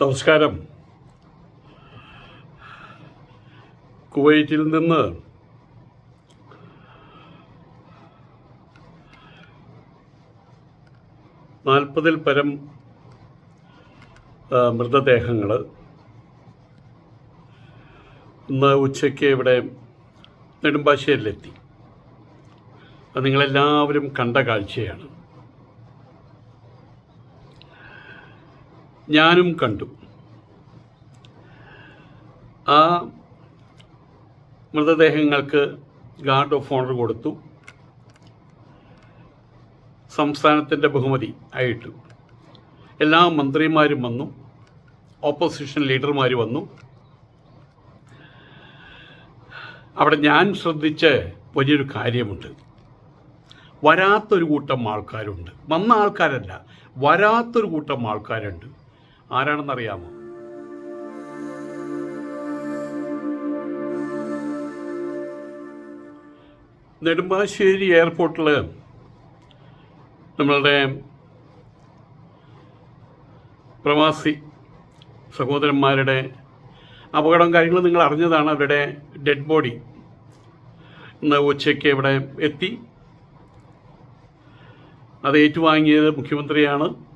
നമസ്കാരം. കുവൈറ്റിൽ നിന്ന് നാൽപ്പതിൽ പരം മൃതദേഹങ്ങൾ ഇന്ന് ഉച്ചയ്ക്ക് ഇവിടെ നെടുമ്പാശ്ശേരിയിലെത്തി അത് നിങ്ങളെല്ലാവരും കണ്ട കാഴ്ചയാണ്. ഞാനും കണ്ടു. ആ മൃതദേഹങ്ങൾക്ക് ഗാർഡ് ഓഫ് ഓണർ കൊടുത്തു. സംസ്ഥാനത്തിന്റെ ബഹുമതി ആയിട്ടു. എല്ലാ മന്ത്രിമാരും വന്നു. ഓപ്പോസിഷൻ ലീഡർമാർ വന്നു. അവിടെ ഞാൻ ശ്രദ്ധിച്ച വലിയൊരു കാര്യമുണ്ട്. വരാത്തൊരു കൂട്ടം ആൾക്കാരുണ്ട്. വന്ന ആൾക്കാരല്ല വരാത്തൊരു കൂട്ടം ആൾക്കാരുണ്ട്. ആരാണെന്നറിയാമോ? നെടുമ്പാശ്ശേരി എയർപോർട്ടിൽ നമ്മളുടെ പ്രവാസി സഹോദരന്മാരുടെ അപകടം കാര്യങ്ങളും നിങ്ങൾ അറിഞ്ഞതാണ് അവരുടെ ഡെഡ് ബോഡി ഇന്ന് ഉച്ചയ്ക്ക് ഇവിടെ എത്തി. അത് ഏറ്റുവാങ്ങിയത് മുഖ്യമന്ത്രിയാണ്.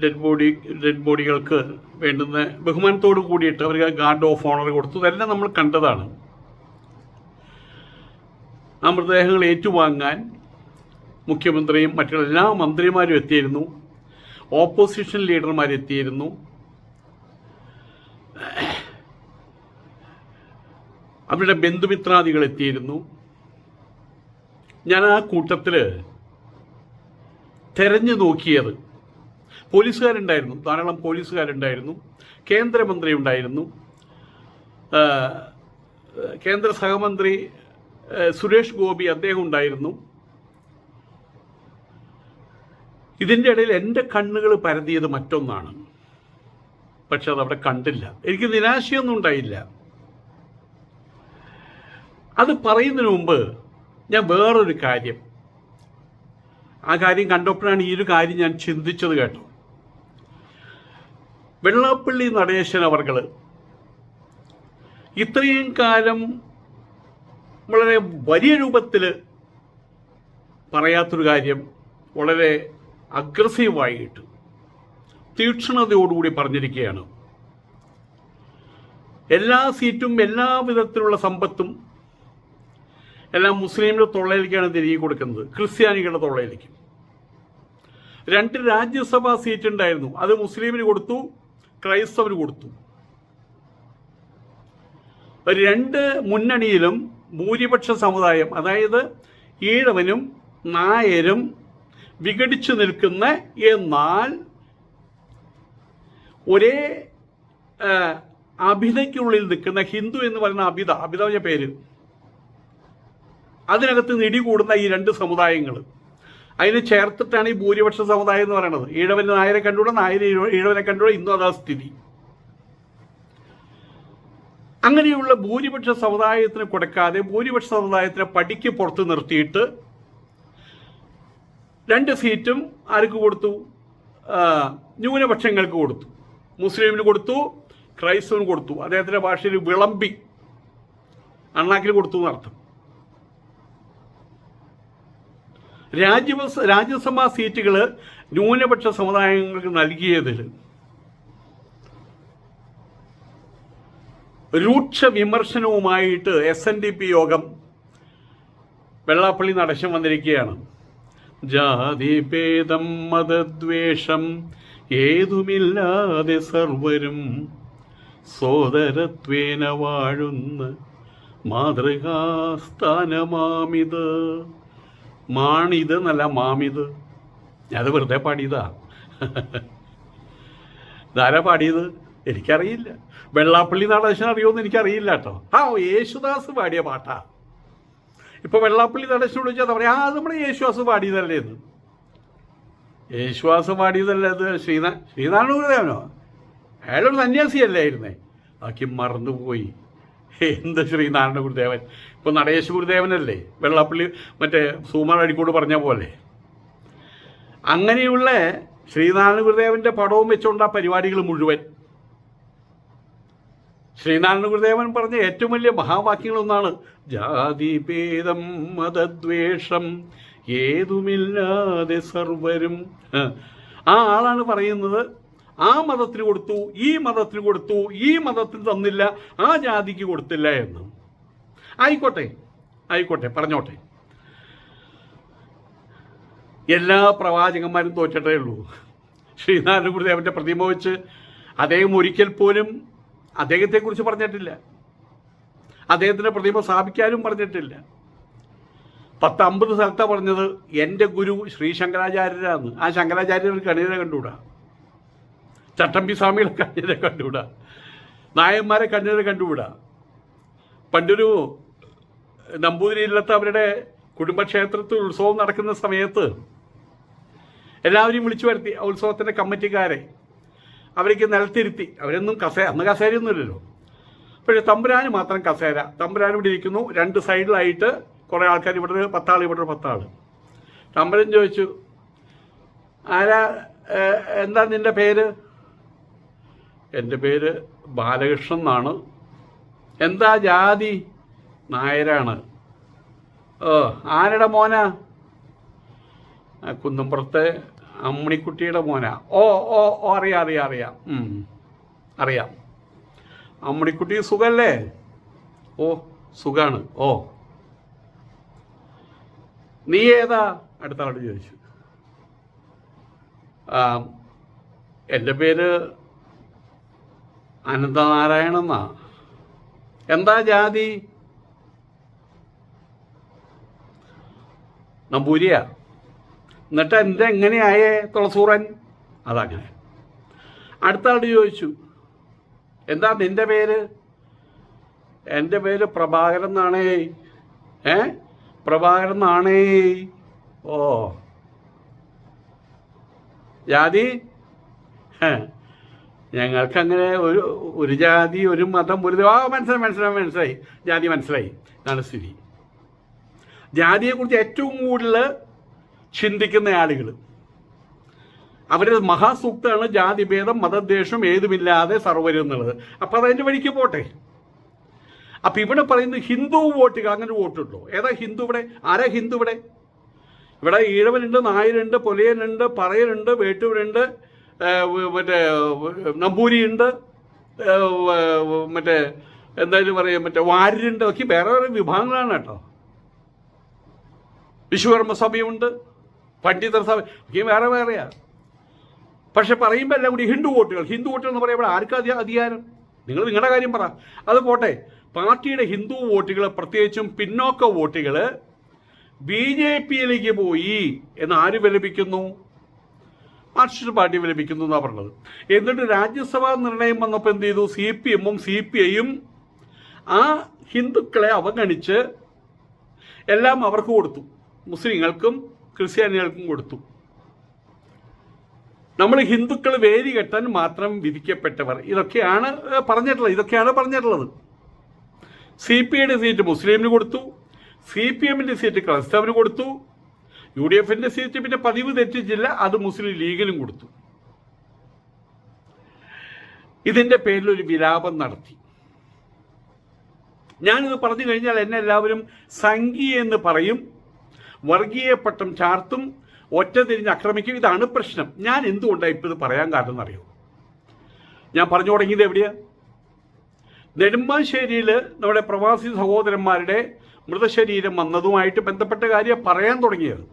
ഡെഡ് ബോഡി ഡെഡ് ബോഡികൾക്ക് വേണ്ടുന്ന ബഹുമാനത്തോട് കൂടിയിട്ട് അവർക്ക് ഗാർഡ് ഓഫ് ഓണർ കൊടുത്തു. ഇതെല്ലാം നമ്മൾ കണ്ടതാണ്. ആ മൃതദേഹങ്ങൾ ഏറ്റുവാങ്ങാൻ മുഖ്യമന്ത്രിയും മറ്റുള്ള എല്ലാ മന്ത്രിമാരും എത്തിയിരുന്നു. ഓപ്പോസിഷൻ ലീഡർമാരെത്തിയിരുന്നു അവരുടെ ബന്ധുമിത്രാദികൾ എത്തിയിരുന്നു. ഞാൻ ആ കൂട്ടത്തിൽ തെരഞ്ഞു നോക്കിയത് പോലീസുകാരുണ്ടായിരുന്നു. ധാരാളം പോലീസുകാരുണ്ടായിരുന്നു. കേന്ദ്രമന്ത്രി ഉണ്ടായിരുന്നു കേന്ദ്ര സഹമന്ത്രി സുരേഷ് ഗോപി അദ്ദേഹം ഉണ്ടായിരുന്നു ഇതിന്റെ ഇടയിൽ എന്റെ കണ്ണുകൾ പരതിയത് മറ്റൊന്നാണ്. പക്ഷെ അതവിടെ കണ്ടില്ല. എനിക്ക് നിരാശയൊന്നും ഉണ്ടായില്ല. അത് പറയുന്നതിന് മുമ്പ് ഞാൻ വേറൊരു കാര്യം. ആ കാര്യം കണ്ടപ്പോഴാണ് ഈ ഒരു കാര്യം ഞാൻ ചിന്തിച്ചത് കേട്ടോ. വെള്ളാപ്പള്ളി നടേശൻ അവർകൾ ഇത്രയും കാലം വളരെ വലിയ രൂപത്തിൽ പറയാത്തൊരു കാര്യം വളരെ അഗ്രസീവായിട്ട് തീക്ഷണതയോടുകൂടി പറഞ്ഞിരിക്കുകയാണ്. എല്ലാ സീറ്റും എല്ലാ വിധത്തിലുള്ള സമ്പത്തും എല്ലാം മുസ്ലിമിന്റെ തൊള്ളയിലേക്കാണ് തിരികെ കൊടുക്കുന്നത് ക്രിസ്ത്യാനികളുടെ തൊള്ളയിലേക്ക്. രണ്ട് രാജ്യസഭാ സീറ്റ് ഉണ്ടായിരുന്നു അത് മുസ്ലിമിന് കൊടുത്തു ക്രൈസ്തവന് കൊടുത്തു. രണ്ട് മുന്നണിയിലും ഭൂരിപക്ഷ സമുദായം അതായത് ഈഴവനും നായരും വിഘടിച്ചു നിൽക്കുന്ന എന്നാൽ ഒരേ അഭിതയ്ക്കുള്ളിൽ നിൽക്കുന്ന ഹിന്ദു എന്ന് പറയുന്ന അഭിത അഭിത പേര് അതിനകത്ത് നിടി കൂടുന്ന ഈ രണ്ട് സമുദായങ്ങൾ അതിനെ ചേർത്തിട്ടാണ് ഈ ഭൂരിപക്ഷ സമുദായം എന്ന് പറയുന്നത്. ഈഴവന് നായരെ കണ്ടുകൂടെ നായരെ ഈഴവ- ഈഴവനെ കണ്ടുകൂടെ ഇന്നും അതാ സ്ഥിതി. അങ്ങനെയുള്ള ഭൂരിപക്ഷ സമുദായത്തിന് കൊടുക്കാതെ ഭൂരിപക്ഷ സമുദായത്തിനെ പടിക്ക് പുറത്ത് നിർത്തിയിട്ട് രണ്ട് സീറ്റും ആർക്ക് കൊടുത്തു? ന്യൂനപക്ഷങ്ങൾക്ക് കൊടുത്തു. മുസ്ലിമിന് കൊടുത്തു ക്രൈസ്തവന് കൊടുത്തു. അദ്ദേഹത്തിന്റെ ഭാഷയിൽ വിളമ്പി അണ്ണാക്കിന് കൊടുത്തു എന്നർത്ഥം. രാജ്യസ രാജ്യസഭാ സീറ്റുകൾ ന്യൂനപക്ഷ സമുദായങ്ങൾക്ക് നൽകിയതിൽ രൂക്ഷ വിമർശനവുമായിട്ട് എസ് എൻ ഡി പി യോഗം വെള്ളാപ്പള്ളി നടശം വന്നിരിക്കുകയാണ്. ജാതി ജാതിഭേദം മതദ്വേഷം ഏതുമില്ലാതെ സർവരും സോദരത്വേന വാഴുന്ന മാതൃകാസ്ഥാനമാമിത്. മാണിത് എന്നല്ല മാമിത്. ഞാനത് വെറുതെ പാടിയതാ. ഇതാരാ പാടിയത്? എനിക്കറിയില്ല. വെള്ളാപ്പള്ളി നടേശൻ അറിയുമെന്ന് എനിക്കറിയില്ല കേട്ടോ. ആ യേശുദാസ് പാടിയ പാട്ടാ. ഇപ്പൊ വെള്ളാപ്പള്ളി നടേശനോട് ചോദിച്ചാൽ പറയാം ആ അത് നമ്മുടെ യേശുദാസ് പാടിയതല്ലേ എന്ന് യേശുദാസ് പാടിയതല്ലേ അത് ശ്രീനാ ശ്രീനാരായണ ഗുരുദേവനോ? അയാളൊരു സന്യാസിയല്ലായിരുന്നേ ബാക്കി മറന്നുപോയി. എന്ത് ശ്രീനാരായണ ഗുരുദേവൻ? ഇപ്പൊ നടേശ ഗുരുദേവനല്ലേ? വെള്ളാപ്പള്ളി മറ്റേ സൂമാർ അടിക്കോട് പറഞ്ഞ പോലെ. അങ്ങനെയുള്ള ശ്രീനാരായണ ഗുരുദേവന്റെ പടവും വെച്ചുകൊണ്ട് ആ പരിപാടികൾ മുഴുവൻ. ശ്രീനാരായണ ഗുരുദേവൻ പറഞ്ഞ ഏറ്റവും വലിയ മഹാവാക്യങ്ങളൊന്നാണ് ജാതിഭേദം മതദ്വേഷം ഏതുമില്ലാതെ സർവരും. ആ ആളാണ് പറയുന്നത് ആ മതത്തിന് കൊടുത്തു ഈ മതത്തിന് കൊടുത്തു ഈ മതത്തിന് തന്നില്ല ആ ജാതിക്ക് കൊടുത്തില്ല എന്ന്. ആയിക്കോട്ടെ ആയിക്കോട്ടെ പറഞ്ഞോട്ടെ. എല്ലാ പ്രവാചകന്മാരും തോറ്റട്ടേ ഉള്ളൂ. ശ്രീനാരായണ ഗുരുദേവന്റെ പ്രതിമ വെച്ച് അദ്ദേഹം ഒരിക്കൽ പോലും അദ്ദേഹത്തെക്കുറിച്ച് പറഞ്ഞിട്ടില്ല. അദ്ദേഹത്തിന്റെ പ്രതിമ സ്ഥാപിക്കാനും പറഞ്ഞിട്ടില്ല. പത്തമ്പത് സ്ഥലത്താണ് പറഞ്ഞത് എന്റെ ഗുരു ശ്രീ ശങ്കരാചാര്യരാന്ന് ആ ശങ്കരാചാര്യർ കണിതരെ കണ്ടുകൂടാ? ചട്ടമ്പി സ്വാമികളെ കണ്ണീരെ കണ്ടുവിടാ. നായന്മാരെ കണ്ണീരെ കണ്ടുവിടാ. പണ്ടൊരു നമ്പൂതിരി ഇല്ലത്ത് അവരുടെ കുടുംബക്ഷേത്രത്തിൽ ഉത്സവം നടക്കുന്ന സമയത്ത് എല്ലാവരെയും വിളിച്ചു വരുത്തി ഉത്സവത്തിന്റെ കമ്മിറ്റിക്കാരെ. അവരേക്ക് നിലത്തിരുത്തി. അവരൊന്നും കസേ അന്ന് കസേരയൊന്നുമില്ലല്ലോ. പക്ഷേ തമ്പുരാന് മാത്രം കസേര. തമ്പുരാൻ ഇവിടെ ഇരിക്കുന്നു. രണ്ട് സൈഡിലായിട്ട് കുറേ ആൾക്കാർ ഇവിടെ ഒരു പത്താൾ ഇവിടെ ഒരു പത്താൾ തമ്പുരൻ ചോദിച്ചു ആരാ എന്താ നിന്റെ പേര്? എന്റെ പേര് ബാലകൃഷ്ണൻ എന്നാണ്. എന്താ ജാതി? നായരാണ്. ഓ ആരുടെ മോന? കുന്നമ്പുറത്തെ അമ്മിണിക്കുട്ടിയുടെ മോനാ. ഓ ഓ ഓ അറിയാം അറിയാം അറിയാം. അറിയാം. അമ്മിണിക്കുട്ടി സുഖല്ലേ? ഓ സുഖാണ്. ഓ. നീ ഏതാ? അടുത്ത ആളോട് ചോദിച്ചു. എന്റെ പേര് അനന്തനാരായണ എന്നാ എന്താ ജാതി? നമ്പൂരിയ. എന്നിട്ട് എന്തെങ്ങനെയായേ തുളസൂറൻ? അതങ്ങനെ. അടുത്ത ആളോട് ചോദിച്ചു എന്താ നിന്റെ പേര്? എന്റെ പേര് പ്രഭാകരൻ എന്നാണേ. ഏ? പ്രഭാകരൻ എന്നാണേ? ഓ. ജാതി? ഹേ, ഞങ്ങൾക്കങ്ങനെ ഒരു ഒരു ജാതി ഒരു മതം ഒരു. ആ മനസ്സിലായി മനസ്സിലായി മനസ്സിലായി. ജാതി മനസ്സിലായി. ഇതാണ് സ്ഥിതി. ജാതിയെക്കുറിച്ച് ഏറ്റവും കൂടുതൽ ചിന്തിക്കുന്ന ആളുകൾ. അവരുടെ മഹാസൂക്തമാണ് ജാതിഭേദം മതദ്വേഷം ഏതുമില്ലാതെ സർവരും എന്നുള്ളത്. അപ്പം അതതിന്റെ വഴിക്ക് പോട്ടെ. അപ്പം ഇവിടെ പറയുന്നത് ഹിന്ദു വോട്ടുകൾ അങ്ങനെ വോട്ടുണ്ടോ? ഏതാ ഹിന്ദു ഇവിടെ? ആരാ ഹിന്ദു ഇവിടെ? ഇവിടെ ഈഴവനുണ്ട് നായരുണ്ട് പൊലയനുണ്ട് പറയനുണ്ട് വേട്ടൂരുണ്ട് മറ്റേ നമ്പൂരിയുണ്ട്. മറ്റേ എന്തായാലും പറയാം മറ്റേ വാര്യുണ്ട് ഒക്കെ വേറെ വേറെ വിഭാഗങ്ങളാണ് കേട്ടോ. വിശ്വകർമ്മ സഭയുണ്ട്. പണ്ഡിതർ സഭ ഒക്കെ വേറെ വേറെയാ. പക്ഷെ പറയുമ്പോൾ എല്ലാം കൂടി ഹിന്ദു വോട്ടുകൾ. ഹിന്ദു വോട്ടുകൾ എന്ന് പറയുമ്പോൾ ആർക്കാ അധി- അധികാരം? നിങ്ങൾ നിങ്ങളുടെ കാര്യം പറ. അത് പോട്ടെ. പാർട്ടിയുടെ ഹിന്ദു വോട്ടുകൾ പ്രത്യേകിച്ചും പിന്നോക്ക വോട്ടുകൾ ബി ജെ പിയിലേക്ക് പോയി എന്ന് ആര് വിലപിക്കുന്നു? മാർക്സിസ്റ്റ് പാർട്ടി വിലപിക്കുന്നു എന്നാണ് പറഞ്ഞത്. എന്നിട്ട് രാജ്യസഭാ നിർണയം വന്നപ്പോൾ എന്ത് ചെയ്തു? സി പി എമ്മും സി പി ഐയും ആ ഹിന്ദുക്കളെ അവഗണിച്ച് എല്ലാം അവർക്ക് കൊടുത്തു. മുസ്ലിങ്ങൾക്കും ക്രിസ്ത്യാനികൾക്കും കൊടുത്തു. നമ്മൾ ഹിന്ദുക്കൾ വേരി കെട്ടാൻ മാത്രം വിധിക്കപ്പെട്ടവർ. ഇതൊക്കെയാണ് പറഞ്ഞിട്ടുള്ളത്. ഇതൊക്കെയാണ് പറഞ്ഞിട്ടുള്ളത്. സി പി ഐയുടെ സീറ്റ് മുസ്ലിമിന് കൊടുത്തു. സി പി എമ്മിന്റെ സീറ്റ് ക്രൈസ്തവന് കൊടുത്തു. യു ഡി എഫിന്റെ സീറ്റ് പിന്നെ പതിവ് തെറ്റിച്ചില്ല അത് മുസ്ലിം ലീഗിലും കൊടുത്തു. ഇതിന്റെ പേരിൽ ഒരു വിലാപം നടത്തി. ഞാനിത് പറഞ്ഞു കഴിഞ്ഞാൽ എന്നെ എല്ലാവരും സംഘി എന്ന് പറയും വർഗീയ പട്ടം ചാർത്തും ഒറ്റ തിരിഞ്ഞ് ആക്രമിക്കും. ഇതാണ് പ്രശ്നം. ഞാൻ എന്തുകൊണ്ടാണ് ഇപ്പോൾ ഇത് പറയാൻ കാരണം എന്നറിയോ ഞാൻ പറഞ്ഞു തുടങ്ങിയത് എവിടെയാ? നെടുമ്പാശ്ശേരിയിൽ നമ്മുടെ പ്രവാസി സഹോദരന്മാരുടെ മൃതശരീരം വന്നതുമായിട്ട് ബന്ധപ്പെട്ട കാര്യം പറയാൻ തുടങ്ങിയത്.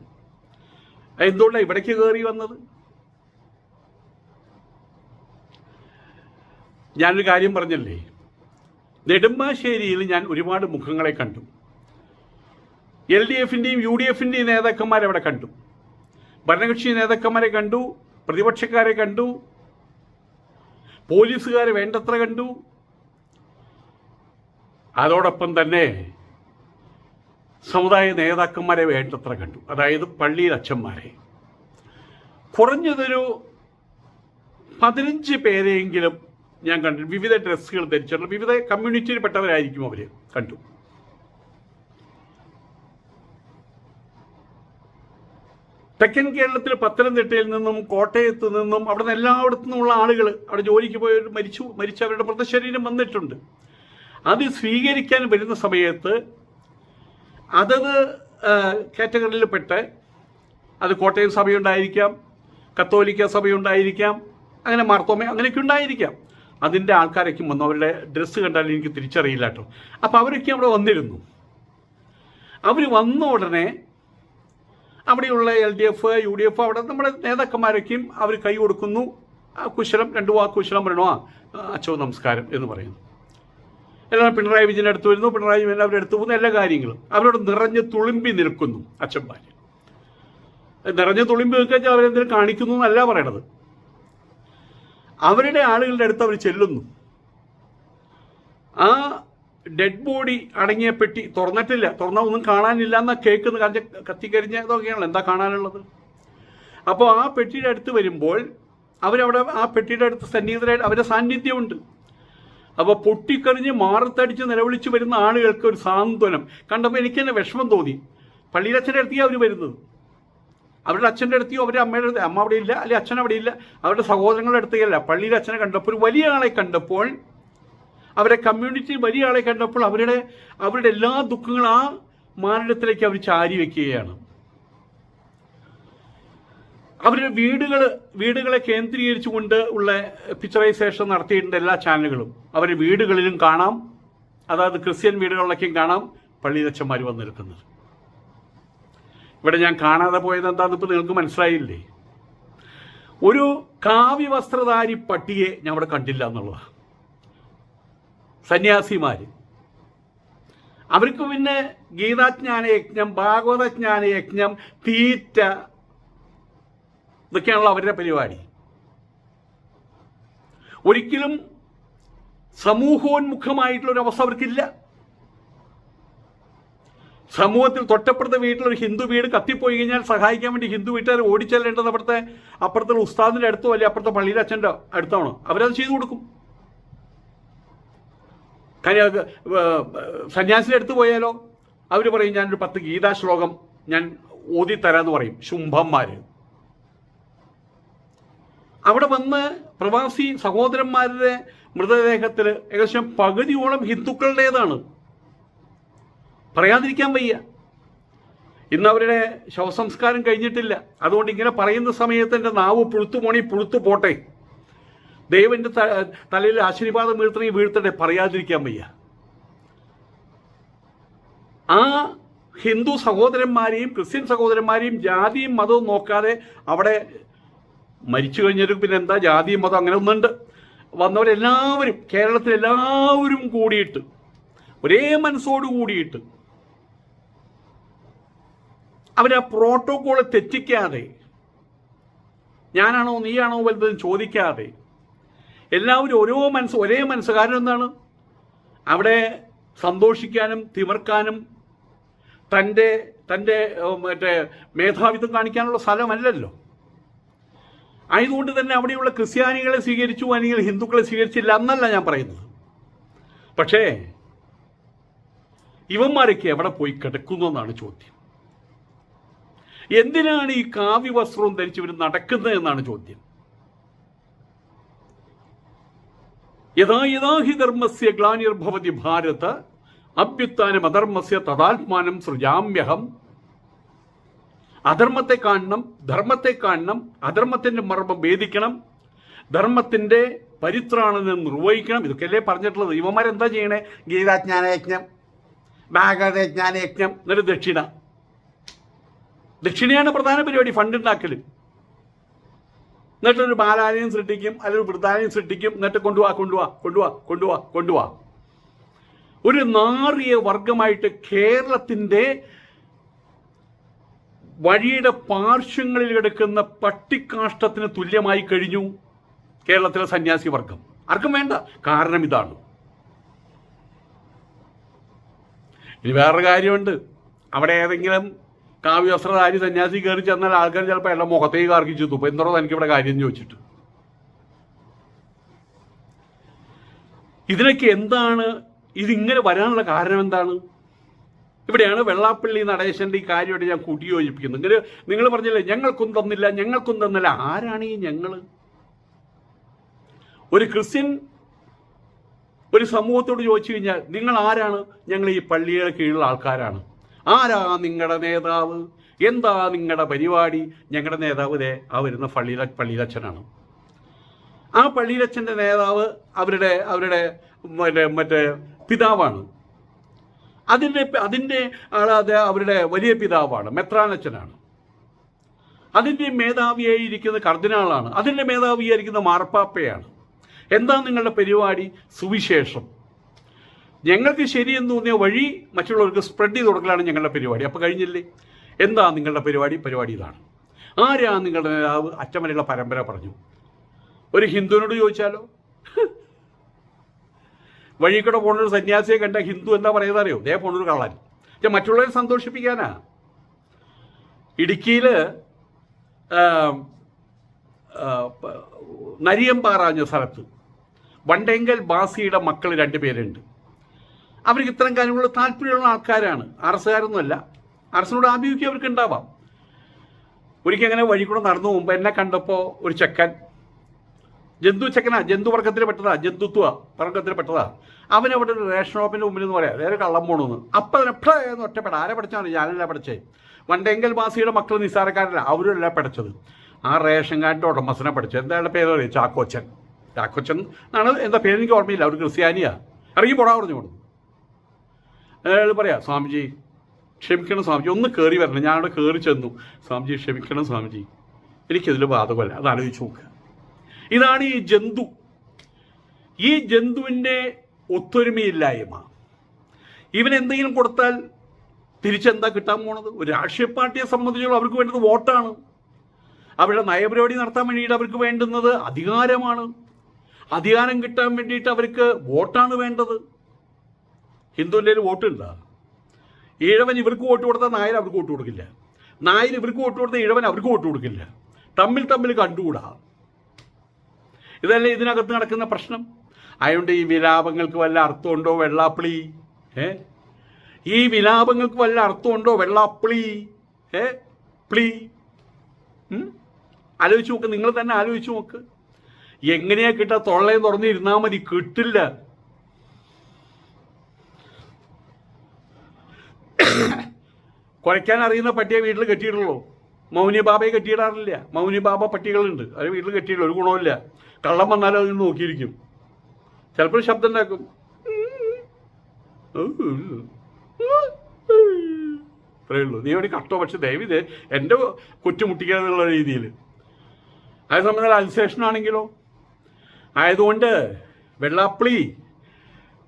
എന്തുകൊണ്ടാണ് ഇവിടേക്ക് കയറി വന്നത്? ഞാനൊരു കാര്യം പറഞ്ഞല്ലേ? നെടുമ്പാശ്ശേരിയിൽ ഞാൻ ഒരുപാട് മുഖങ്ങളെ കണ്ടു. എൽ ഡി എഫിന്റെയും യു ഡി എഫിന്റെയും നേതാക്കന്മാരെ അവിടെ കണ്ടു. ഭരണകക്ഷി നേതാക്കന്മാരെ കണ്ടു പ്രതിപക്ഷക്കാരെ കണ്ടു പോലീസുകാരെ വേണ്ടത്ര കണ്ടു. അതോടൊപ്പം തന്നെ സമുദായ നേതാക്കന്മാരെ വേണ്ടത്ര കണ്ടു. അതായത് പള്ളിയിൽ അച്ഛന്മാരെ. കുറഞ്ഞതൊരു പതിനഞ്ച് പേരെയെങ്കിലും ഞാൻ കണ്ടു. വിവിധ ഡ്രസ്സുകൾ ധരിച്ചിട്ടുള്ള വിവിധ കമ്മ്യൂണിറ്റിയിൽപ്പെട്ടവരായിരിക്കും അവർ കണ്ടു. തെക്കൻ കേരളത്തിൽ പത്തനംതിട്ടയിൽ നിന്നും കോട്ടയത്ത് നിന്നും അവിടെ നിന്ന് എല്ലായിടത്തു നിന്നുമുള്ള ആളുകൾ അവിടെ ജോലിക്ക് പോയവർ മരിച്ചു മരിച്ചവരുടെ മൃതശരീരം വന്നിട്ടുണ്ട്. അത് സ്വീകരിക്കാൻ വരുന്ന സമയത്ത് അതത് കാറ്റഗറിയിൽപ്പെട്ട് അത് കോട്ടയം സഭയുണ്ടായിരിക്കാം കത്തോലിക്ക സഭയുണ്ടായിരിക്കാം അങ്ങനെ മാർത്തോമ അങ്ങനെയൊക്കെ ഉണ്ടായിരിക്കാം. അതിന്റെ ആൾക്കാരൊക്കെ വന്നു. അവരുടെ ഡ്രസ്സ് കണ്ടാൽ എനിക്ക് തിരിച്ചറിയില്ല കേട്ടോ. അപ്പോൾ അവരൊക്കെ അവിടെ വന്നിരുന്നു. അവർ വന്ന ഉടനെ അവിടെയുള്ള L D F U D F അവിടെ നമ്മുടെ നേതാക്കന്മാരൊക്കെയും അവർ കൈ കൊടുക്കുന്നു. കുശലം രണ്ടു വാക്ക് കുശലം പറയണോ? ആ അച്ഛോ നമസ്കാരം എന്ന് പറയുന്നു. എല്ലാം പിണറായി വിജയൻ അടുത്ത് വരുന്നു പിണറായി വിജയൻ അവരുടെ അടുത്ത് പോകുന്നു എല്ലാ കാര്യങ്ങളും. അവരോട് നിറഞ്ഞ് തുളുമ്പി നിൽക്കുന്നു അച്ഛന്മാർ നിറഞ്ഞ തുളുമ്പി നിൽക്കുക അവരെന്തെങ്കിലും കാണിക്കുന്നു എന്നല്ല പറയണത്. അവരുടെ ആളുകളുടെ അടുത്ത് അവർ ചെല്ലുന്നു. ആ ഡെഡ് ബോഡി അടങ്ങിയ പെട്ടി തുറന്നിട്ടില്ല. തുറന്നാൽ ഒന്നും കാണാനില്ല എന്നാ കേൾക്കുന്ന കാരണം കത്തിക്കരിഞ്ഞ ഇതൊക്കെയാണല്ലോ. എന്താ കാണാനുള്ളത്? അപ്പോൾ ആ പെട്ടിയുടെ അടുത്ത് വരുമ്പോൾ അവരവിടെ ആ പെട്ടിയുടെ അടുത്ത് സന്നിഹിതരായിട്ട് അവരുടെ സാന്നിധ്യമുണ്ട്. അപ്പോൾ പൊട്ടിക്കറിഞ്ഞ് മാറത്തടിച്ച് നിലവിളിച്ച് വരുന്ന ആളുകൾക്ക് ഒരു സാന്ത്വനം. കണ്ടപ്പോൾ എനിക്ക് തന്നെ വിഷമം തോന്നി. പള്ളിയിലച്ഛന്റെ അടുത്തേക്ക് അവർ വരുന്നത്. അവരുടെ അച്ഛന്റെ അടുത്തേ അവരുടെ അമ്മയുടെ അടുത്ത്? അമ്മ അവിടെ ഇല്ല. അല്ലെങ്കിൽ അച്ഛൻ അവിടെ ഇല്ല. അവരുടെ സഹോദരങ്ങളുടെ അടുത്തേക്കല്ല പള്ളിയിലെ അച്ഛനെ കണ്ടപ്പോൾ ഒരു വലിയ ആളെ കണ്ടപ്പോൾ അവരെ കമ്മ്യൂണിറ്റി വലിയ ആളെ കണ്ടപ്പോൾ അവരുടെ അവരുടെ എല്ലാ ദുഃഖങ്ങളും ആ മാനിടത്തിലേക്ക് അവർ ചാരി വെക്കുകയാണ് അവരുടെ വീടുകൾ വീടുകളെ കേന്ദ്രീകരിച്ചുകൊണ്ട് ഉള്ള പിക്ചറൈസേഷൻ നടത്തിയിട്ടുണ്ട് എല്ലാ ചാനലുകളും. അവരുടെ വീടുകളിലും കാണാം. അതായത് ക്രിസ്ത്യൻ വീടുകളിലൊക്കെയും കാണാം. പള്ളിയിലച്ചന്മാർ വന്ന് ഇവിടെ ഞാൻ കാണാതെ പോയത് എന്താണെന്ന് ഇപ്പോൾ നിങ്ങൾക്ക് മനസ്സിലായില്ലേ? ഒരു കാവ്യ വസ്ത്രധാരി പട്ടിയെ ഞാൻ അവിടെ കണ്ടില്ല എന്നുള്ളതാണ് സന്യാസിമാർ അവർക്ക് പിന്നെ ഗീതാജ്ഞാന യജ്ഞം ഭാഗവതജ്ഞാന യജ്ഞം തീറ്റ ഇതൊക്കെയാണല്ലോ അവരുടെ പരിപാടി. ഒരിക്കലും സമൂഹോന്മുഖമായിട്ടുള്ള ഒരു അവസ്ഥ അവർക്കില്ല. സമൂഹത്തിൽ തൊട്ടപ്പുറത്തെ വീട്ടിലൊരു ഹിന്ദു വീട് കത്തിപ്പോയി കഴിഞ്ഞാൽ സഹായിക്കാൻ വേണ്ടി ഹിന്ദു വീട്ടുകാർ ഓടിച്ചെല്ലേണ്ടത് അവിടുത്തെ അപ്പുറത്തെ ഉസ്താദിന്റെ അടുത്തോ അല്ലെങ്കിൽ അപ്പുറത്തെ പള്ളിയിലെ അച്ഛന്റെ അടുത്താണോ? അവരത് ചെയ്തു കൊടുക്കും. കാര്യം സന്യാസിന്റെ അടുത്ത് പോയാലോ? അവർ പറയും ഞാനൊരു പത്ത് ഗീതാ ശ്ലോകം ഞാൻ ഓതി തരാമെന്ന് പറയും. ശുംഭന്മാർ അവിടെ വന്ന് പ്രവാസി സഹോദരന്മാരുടെ മൃതദേഹത്തിൽ ഏകദേശം പകുതിയോളം ഹിന്ദുക്കളുടേതാണ്. പറയാതിരിക്കാൻ വയ്യ. ഇന്ന് അവരുടെ ശവസംസ്കാരം കഴിഞ്ഞിട്ടില്ല. അതുകൊണ്ട് ഇങ്ങനെ പറയുന്ന സമയത്ത് എന്റെ നാവ് പുഴുത്തു പോണി പുഴുത്തു പോട്ടെ ദൈവന്റെ തലയിൽ ആശീർവാദം വീഴ്ത്തണേ വീഴ്ത്തട്ടെ. പറയാതിരിക്കാൻ വയ്യ. ആ ഹിന്ദു സഹോദരന്മാരെയും ക്രിസ്ത്യൻ സഹോദരന്മാരെയും ജാതിയും മതവും നോക്കാതെ അവിടെ മരിച്ചു കഴിഞ്ഞൊരു പിന്നെ എന്താ ജാതിയും മതം അങ്ങനെ ഒന്നുണ്ട്. വന്നവരെല്ലാവരും കേരളത്തിൽ എല്ലാവരും കൂടിയിട്ട് ഒരേ മനസ്സോട് കൂടിയിട്ട് അവരാ പ്രോട്ടോകോൾ തെറ്റിക്കാതെ ഞാനാണോ നീയാണോ വലുതെന്ന് ചോദിക്കാതെ എല്ലാവരും ഓരോ മനസ്സ് ഒരേ മനസ്സ് കാരണം എന്താണ്? അവിടെ സന്തോഷിക്കാനും തിമർക്കാനും തന്റെ തന്റെ മറ്റേ മേധാവിത്വം കാണിക്കാനുള്ള സ്ഥലമല്ലല്ലോ. ആയതുകൊണ്ട് തന്നെ അവിടെയുള്ള ക്രിസ്ത്യാനികളെ സ്വീകരിച്ചു അല്ലെങ്കിൽ ഹിന്ദുക്കളെ സ്വീകരിച്ചില്ല എന്നല്ല ഞാൻ പറയുന്നത്. പക്ഷേ ഇവന്മാരൊക്കെ എവിടെ പോയി കിടക്കുന്നു എന്നാണ് ചോദ്യം. എന്തിനാണ് ഈ കാവ്യ വസ്ത്രവും ധരിച്ചവർ നടക്കുന്നത് എന്നാണ് ചോദ്യം. യഥാ യഥാഹി ധർമ്മസ്യ ഗ്ലാനിർഭവതി ഭാരത അഭ്യുത്ഥാനം അധർമ്മസ്യ തഥാത്മാനം സൃജാമ്യഹം അധർമ്മത്തെ കാണണം ധർമ്മത്തെ കാണണം അധർമ്മത്തിന്റെ മർമ്മം ഭേദിക്കണം ധർമ്മത്തിന്റെ പരിത്രാണനം നിർവഹിക്കണം. ഇതൊക്കെയല്ലേ പറഞ്ഞിട്ടുള്ളത്. ഇവന്മാരെന്താ ചെയ്യണേ? ഗീതാജ്ഞാനയജ്ഞം യജ്ഞം എന്നൊരു ദക്ഷിണ. ദക്ഷിണയാണ് പ്രധാന പരിപാടി ഫണ്ട് ഉണ്ടാക്കൽ എന്നിട്ടൊരു ബാലാലയം സൃഷ്ടിക്കും അല്ലെങ്കിൽ വൃദ്ധാലയം സൃഷ്ടിക്കും എന്നിട്ട് കൊണ്ടുപോവാ കൊണ്ടുപോവാ കൊണ്ടുപോവാ കൊണ്ടുപോവാ കൊണ്ടുപോവാ ഒരു നാറിയ വർഗമായിട്ട് കേരളത്തിന്റെ വഴിയുടെ പാർശ്വങ്ങളിൽ കിടക്കുന്ന പട്ടിക്കാഷ്ടത്തിന് തുല്യമായി കഴിഞ്ഞു കേരളത്തിലെ സന്യാസി വർഗം. ആർക്കും വേണ്ട. കാരണം ഇതാണ്. ഇനി വേറൊരു കാര്യമുണ്ട്. അവിടെ ഏതെങ്കിലും കാവ്യവസ്ത്രധാരി സന്യാസി കയറി ചെന്നാൽ ആൾക്കാർ ചിലപ്പോൾ എല്ലാം മുഖത്തേക്ക് ആർക്കിച്ചു തുപ്പം എന്തോ ഇവിടെ കാര്യം ചോദിച്ചിട്ട്. ഇതിനൊക്കെ എന്താണ്? ഇതിങ്ങനെ വരാനുള്ള കാരണം എന്താണ്? ഇവിടെയാണ് വെള്ളാപ്പള്ളി നടേശന്റെ ഈ കാര്യമായിട്ട് ഞാൻ കൂട്ടിയോജിപ്പിക്കുന്നത് ഇങ്ങനെ നിങ്ങൾ പറഞ്ഞില്ലേ ഞങ്ങൾക്കും തന്നില്ല ഞങ്ങൾക്കും തന്നില്ല. ആരാണ് ഈ ഞങ്ങൾ ഒരു ക്രിസ്ത്യൻ ഒരു സമൂഹത്തോട് ചോദിച്ചു കഴിഞ്ഞാൽ നിങ്ങൾ ആരാണ്? ഞങ്ങൾ ഈ പള്ളിയുടെ കീഴിലുള്ള ആൾക്കാരാണ്. ആരാ നിങ്ങളുടെ നേതാവ്? എന്താ നിങ്ങളുടെ പരിപാടി? ഞങ്ങളുടെ നേതാവ് ദേ ആ വരുന്ന പള്ളിയിലെ പള്ളിയിലച്ഛനാണ്. ആ പള്ളിയിലച്ഛന്റെ നേതാവ് അവരുടെ അവരുടെ മറ്റേ മറ്റേ പിതാവാണ്. അതിന്റെ അതിന്റെ ആളത് അവരുടെ വലിയ പിതാവാണ്. മെത്രാനച്ഛനാണ് അതിന്റെ മേധാവിയായിരിക്കുന്ന കർദിനാളാണ്. അതിന്റെ മേധാവിയായിരിക്കുന്ന മാർപ്പാപ്പയാണ്. എന്താ നിങ്ങളുടെ പരിപാടി? സുവിശേഷം. ഞങ്ങൾക്ക് ശരിയെന്ന് തോന്നിയ വഴി മറ്റുള്ളവർക്ക് സ്പ്രെഡ് ചെയ്ത് കൊടുക്കലാണ് ഞങ്ങളുടെ പരിപാടി. അപ്പോൾ കഴിഞ്ഞില്ലേ? എന്താ നിങ്ങളുടെ പരിപാടി? പരിപാടി ഇതാണ്. ആരാ നിങ്ങളുടെ നേതാവ്? അറ്റമലയുള്ള പരമ്പര പറഞ്ഞു. ഒരു ഹിന്ദുവിനോട് ചോദിച്ചാലോ? വഴി കൂടെ പോണ ഒരു സന്യാസിയെ കണ്ട ഹിന്ദു എന്താ പറയുന്നത് അറിയോ? ദേ പോണൊരു കള്ളൻ. പക്ഷെ മറ്റുള്ളവരെ സന്തോഷിപ്പിക്കാനാ. ഇടുക്കിയിൽ നരിയമ്പാറ എന്ന സ്ഥലത്ത് വണ്ടെങ്കൽ ബാസിയുടെ മക്കൾ രണ്ട് പേരുണ്ട്. അവർക്ക് ഇത്തരം കാര്യങ്ങളിൽ താല്പര്യമുള്ള ആൾക്കാരാണ്. അറസുകാരൊന്നുമല്ല അറസിനോട് ആഭിമുഖ്യം അവർക്ക് ഉണ്ടാവാം. ഒരിക്കൽ അങ്ങനെ വഴി കൂടെ നടന്നു പോകുമ്പോൾ എന്നെ കണ്ടപ്പോൾ ഒരു ചെക്കൻ ജന്തു ചെക്കനാ ജന്തു വർഗത്തിൽ പെട്ടതാ ജന്തുത്വ വർഗത്തിൽ പെട്ടതാ. അവൻ അവിടെ ഒരു റേഷൻ ഷോപ്പിന്റെ മുമ്പിൽ എന്ന് പറയാം വേറെ കള്ളം പോണെന്ന്. അപ്പം അതിനെ എപ്പോഴായിരുന്നു ഒറ്റപ്പെട. ആരെ പഠിച്ചാണ് ഞാനല്ല പഠിച്ചേ. വണ്ടെങ്കൽ മാസിയുടെ മക്കൾ നിസ്സാരക്കാരല്ല അവരല്ല പഠിച്ചത്. ആ റേഷൻ കാർഡിന്റെ ഉടമസ്ഥനെ പഠിച്ചത് എന്തായാലും പേര് പറയും ചാക്കോച്ചൻ. ചാക്കോച്ചൻ എന്നാണ് എന്താ പേര് എനിക്ക് ഓർമ്മയില്ല അവർ ക്രിസ്ത്യാനിയാ. ഇറങ്ങി പോടാ പറഞ്ഞു കൊടുത്തു അയാൾ പറയാം സ്വാമിജി ക്ഷമിക്കണം സ്വാമിജി. ഒന്ന് കയറി വരണം. ഞാനവിടെ കയറി ചെന്നു. സ്വാമിജി ക്ഷമിക്കണം സ്വാമിജി. എനിക്കതിൽ ബാധകമല്ല. അത് ആലോചിച്ച് നോക്കുക ഇതാണ് ഈ ജന്തു. ഈ ജന്തുവിന്റെ ഒത്തൊരുമയില്ലായ്മ. ഇവൻ എന്തെങ്കിലും കൊടുത്താൽ തിരിച്ചെന്താ കിട്ടാൻ പോണത്? ഒരു രാഷ്ട്രീയ പാർട്ടിയെ സംബന്ധിച്ചോളം അവർക്ക് വേണ്ടത് വോട്ടാണ്. അവരുടെ നയപരിപാടി നടത്താൻ വേണ്ടിയിട്ട് അവർക്ക് വേണ്ടുന്നത് അധികാരമാണ്. അധികാരം കിട്ടാൻ വേണ്ടിയിട്ട് അവർക്ക് വോട്ടാണ് വേണ്ടത്. ഹിന്ദുവിന്റെ വോട്ടുണ്ട? ഈഴവൻ ഇവർക്ക് വോട്ട് കൊടുത്താൽ നായർ അവർക്ക് വോട്ട് കൊടുക്കില്ല. നായർ ഇവർക്ക് വോട്ട് കൊടുത്താൽ ഈഴവൻ അവർക്ക് വോട്ട് കൊടുക്കില്ല. തമ്മിൽ തമ്മിൽ കണ്ടുകൂടാ. ഇതല്ലേ ഇതിനകത്ത് നടക്കുന്ന പ്രശ്നം? അതുകൊണ്ട് ഈ വിലാപങ്ങൾക്ക് വല്ല അർത്ഥമുണ്ടോ വെള്ളാപ്പിളി? ഏ? ഈ വിലാപങ്ങൾക്ക് വല്ല അർത്ഥമുണ്ടോ വെള്ളാപ്പിളി? ഏ? പ്ലീ? ആലോചിച്ച് നോക്ക് നിങ്ങൾ തന്നെ ആലോചിച്ച് നോക്ക്. എങ്ങനെയാ കിട്ടാ തൊള്ളയും തുറന്നിരുന്നാൽ മതി കിട്ടില്ല. കുറയ്ക്കാൻ അറിയുന്ന പട്ടിയെ വീട്ടിൽ കെട്ടിയിട്ടുള്ളൂ. മൗനി ബാബയെ കെട്ടിയിടാറില്ല. മൗനി ബാബ പട്ടികളുണ്ട്. അത് വീട്ടിൽ കെട്ടിയില്ല ഒരു ഗുണമില്ല കള്ളം വന്നാലും അതിന് നോക്കിയിരിക്കും. ചിലപ്പോൾ ശബ്ദം ഉണ്ടാക്കും. അത്രേ ഉള്ളൂ. നീ ഒരു കട്ടോ പക്ഷെ ദയവിത് എന്റെ കൊച്ചുമുട്ടിക്കാന്നുള്ള രീതിയിൽ. അതേ സംബന്ധിച്ച അൽസേഷൻ ആണെങ്കിലോ? ആയതുകൊണ്ട് വെള്ളാപ്പിളി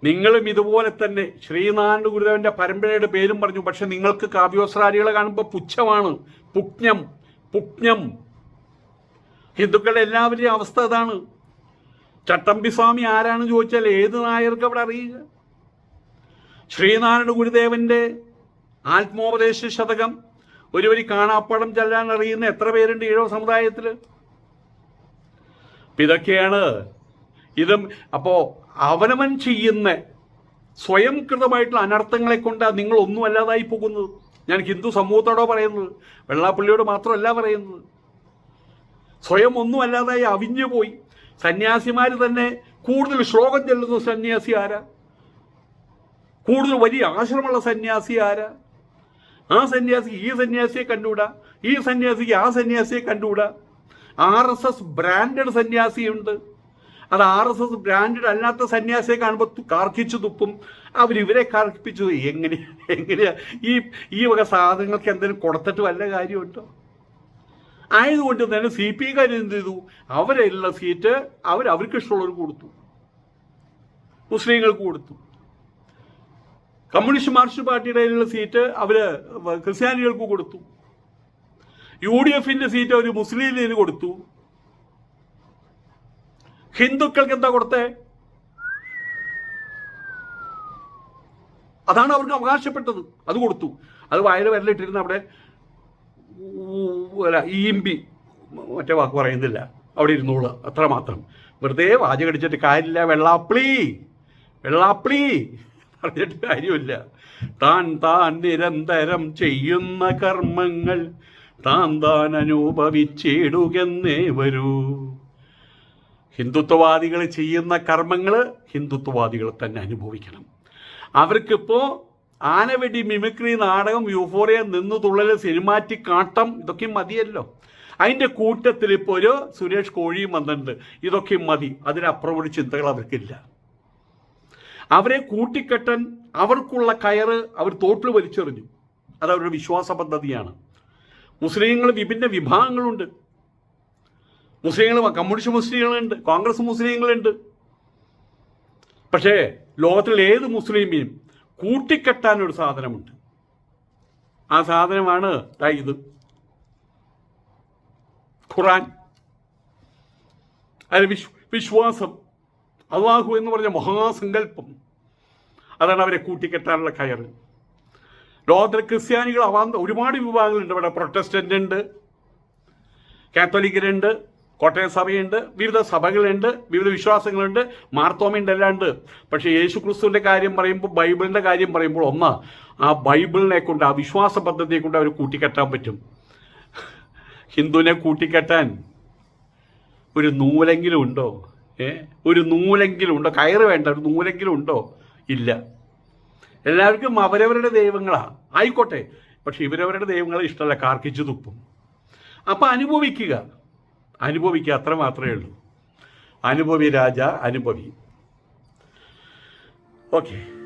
നിങ്ങളും ഇതുപോലെ തന്നെ ശ്രീനാരായണ ഗുരുദേവന്റെ പരമ്പരയുടെ പേരും പറഞ്ഞു. പക്ഷെ നിങ്ങൾക്ക് കാവ്യോസ്രാരികളെ കാണുമ്പോൾ പുച്ഛമാണ്. പുജ്ഞം പുജ്ഞം ഹിന്ദുക്കളുടെ എല്ലാവരുടെയും അവസ്ഥ അതാണ്. ചട്ടമ്പി സ്വാമി ആരാണെന്ന് ചോദിച്ചാൽ ഏത് നായർക്ക് അവിടെ അറിയുക? ശ്രീനാരായണ ഗുരുദേവന്റെ ആത്മോപദേശ ശതകം. ഒരു വരി കാണാപ്പടം ചെല്ലാൻ അറിയുന്ന എത്ര പേരുണ്ട് ഈഴവ സമുദായത്തിൽ? ഇതൊക്കെയാണ് ഇതും. അപ്പോൾ അവനവൻ ചെയ്യുന്ന സ്വയം കൃതമായിട്ടുള്ള അനർത്ഥങ്ങളെ കൊണ്ട് നിങ്ങൾ ഒന്നും അല്ലാതായി പോകുന്നത്. ഞാൻ ഹിന്ദു സമൂഹത്തോടോ പറയുന്നത്? വെള്ളാപ്പള്ളിയോട് മാത്രമല്ല പറയുന്നത്. സ്വയം ഒന്നുമല്ലാതായി അവിഞ്ഞു പോയി. സന്യാസിമാർ തന്നെ കൂടുതൽ ശ്ലോകം ചെല്ലുന്ന സന്യാസി ആരാ? കൂടുതൽ വലിയ ആശ്രമമുള്ള സന്യാസി ആരാ? ആ സന്യാസി ഈ സന്യാസിയെ കണ്ടുകൂടാ? ഈ സന്യാസിക്ക് ആ സന്യാസിയെ കണ്ടുകൂടാ? ആർ എസ് എസ് ബ്രാൻഡഡ് സന്യാസിയുണ്ട്. അത് ആർ എസ് എസ് ബ്രാൻഡഡ് അല്ലാത്ത സന്യാസിയെ കാണുമ്പോൾ കാർക്കിച്ചു തുപ്പും. ഇവരെ കാർക്കിപ്പിച്ചു എങ്ങനെ എങ്ങനെയാ ഈ ഈ വക സാധനങ്ങൾക്ക് എന്തെങ്കിലും കൊടുത്തിട്ട് വല്ല കാര്യമുണ്ടോ? ആയതുകൊണ്ട് തന്നെ സി പി ഐക്കാർ എന്ത് ചെയ്തു? അവരെയുള്ള സീറ്റ് അവർ അവർക്ക് ഇഷ്ടമുള്ളവർക്ക് കൊടുത്തു. മുസ്ലിങ്ങൾക്ക് കൊടുത്തു. കമ്മ്യൂണിസ്റ്റ് മാർക്സിസ്റ്റ് പാർട്ടിയുടെ സീറ്റ് അവർ ക്രിസ്ത്യാനികൾക്ക് കൊടുത്തു. യു ഡി എഫിന്റെ സീറ്റ് അവർ മുസ്ലിം ലീഗിന് കൊടുത്തു. ഹിന്ദുക്കൾക്ക് എന്താ കൊടുത്തേ? അതാണ് അവർക്ക് അവകാശപ്പെട്ടത്. അത് കൊടുത്തു. അത് വയറ് വരലിട്ടിരുന്ന അവിടെ ഈമ്പി മറ്റേ വാക്ക് പറയുന്നില്ല. അവിടെ ഇരുന്നോളുക അത്ര മാത്രം. വെറുതെ വാചകടിച്ചിട്ട് കാര്യമില്ല. വെള്ളാപ്പിളി വെള്ളാപ്പിളി പറഞ്ഞിട്ട് കാര്യമില്ല. താൻ താൻ നിരന്തരം ചെയ്യുന്ന കർമ്മങ്ങൾ താൻ താൻ അനുഭവിച്ചിടുകെന്നേ വരൂ. ഹിന്ദുത്വവാദികൾ ചെയ്യുന്ന കർമ്മങ്ങൾ ഹിന്ദുത്വവാദികൾ തന്നെ അനുഭവിക്കണം. അവർക്കിപ്പോൾ ആനവെടി മിമിക്രി നാടകം യൂഫോറിയ നിന്ന് തുള്ളൽ സിനിമാറ്റിക് കാട്ടം ഇതൊക്കെ മതിയല്ലോ. അതിന്റെ കൂട്ടത്തിൽ ഇപ്പോൾ ഒരു സുരേഷ് കോഴിയും വന്നിട്ടുണ്ട്. ഇതൊക്കെ മതി. അതിനപ്പുറം ഒരു ചിന്തകൾ അവർക്കില്ല. അവരെ കൂട്ടിക്കെട്ടാൻ അവർക്കുള്ള കയറ് അവർ തോട്ടിൽ വലിച്ചെറിഞ്ഞു. അത് അവരുടെ വിശ്വാസ പദ്ധതിയാണ്. മുസ്ലിങ്ങൾ വിഭിന്ന വിഭാഗങ്ങളുണ്ട്. മുസ്ലിങ്ങൾ കമ്മ്യൂണിസ്റ്റ് മുസ്ലിങ്ങളുണ്ട് കോൺഗ്രസ് മുസ്ലിങ്ങളുണ്ട്. പക്ഷേ ലോകത്തിൽ ഏത് മുസ്ലിമിനും കൂട്ടിക്കെട്ടാൻ ഒരു സാധനമുണ്ട്. ആ സാധനമാണ് ഇത്. ഖുറാൻ അതിൽ വിശ്വ വിശ്വാസം. അള്ളാഹു എന്ന് പറഞ്ഞ മഹാസങ്കല്പം. അതാണ് അവരെ കൂട്ടിക്കെട്ടാനുള്ള കയറ്. ലോകത്തിലെ ക്രിസ്ത്യാനികൾ അവാന്ത ഒരുപാട് വിഭാഗങ്ങളുണ്ട്. ഇവിടെ പ്രൊട്ടസ്റ്റന്റ് ഉണ്ട് കാത്തോലിക്കരുണ്ട് കോട്ടയം സഭയുണ്ട് വിവിധ സഭകളുണ്ട് വിവിധ വിശ്വാസങ്ങളുണ്ട് മാർത്തോമയുണ്ട് എല്ലാം ഉണ്ട് പക്ഷേ യേശു ക്രിസ്തുവിന്റെ കാര്യം പറയുമ്പോൾ ബൈബിളിന്റെ കാര്യം പറയുമ്പോൾ ഒന്ന് ആ ബൈബിളിനെ കൊണ്ട് ആ വിശ്വാസ പദ്ധതിയെ കൊണ്ട് അവർ കൂട്ടിക്കെട്ടാൻ പറ്റും. ഹിന്ദുവിനെ കൂട്ടിക്കെട്ടാൻ ഒരു നൂലെങ്കിലും ഉണ്ടോ? ഏ? ഒരു നൂലെങ്കിലും ഉണ്ടോ? കയറ് വേണ്ട ഒരു നൂലെങ്കിലും ഉണ്ടോ? ഇല്ല. എല്ലാവർക്കും അവരവരുടെ ദൈവങ്ങളാണ് ആയിക്കോട്ടെ. പക്ഷെ ഇവരവരുടെ ദൈവങ്ങളെ ഇഷ്ടമല്ല കാർക്കിച്ചു തുപ്പും. അപ്പം അനുഭവിക്കുക. അനുഭവിക്കുക അത്ര മാത്രമേ ഉള്ളൂ. അനുഭവി രാജ അനുഭവി. ഓക്കെ